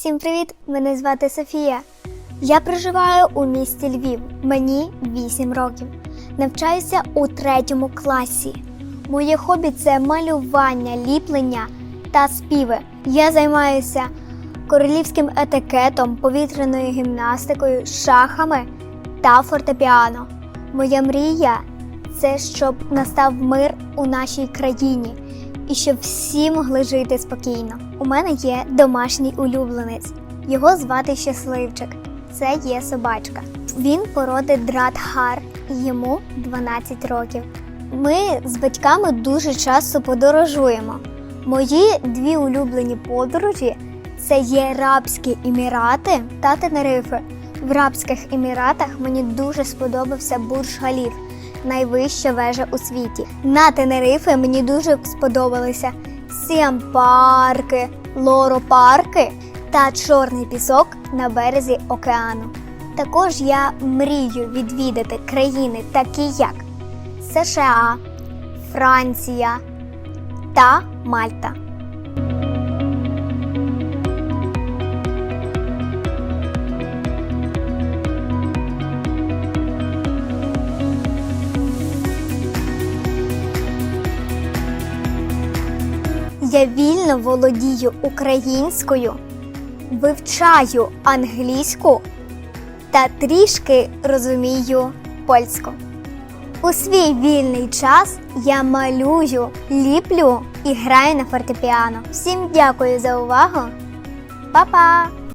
Всім привіт! Мене звати Софія. Я проживаю у місті Львів. Мені 8 років. Навчаюся у третьому класі. Моє хобі це малювання, ліплення та співи. Я займаюся королівським етикетом, повітряною гімнастикою, шахами та фортепіано. Моя мрія це щоб настав мир у нашій країні і щоб всі могли жити спокійно. У мене є домашній улюбленець. Його звати Щасливчик. Це є собачка. Він породи Дратхар, йому 12 років. Ми з батьками дуже часто подорожуємо. Мої дві улюблені подорожі це є Рабські Емірати та Тенерифи. В Рабських Еміратах мені дуже сподобався Бурж Халіф, найвища вежа у світі. На Тенерифи мені дуже сподобалися Сіам парки, Лоро та чорний пісок на березі океану. Також я мрію відвідати країни, такі як США, Франція та Мальта. Я вільно володію українською, вивчаю англійську та трішки розумію польську. У свій вільний час я малюю, ліплю і граю на фортепіано. Всім дякую за увагу. Па-па!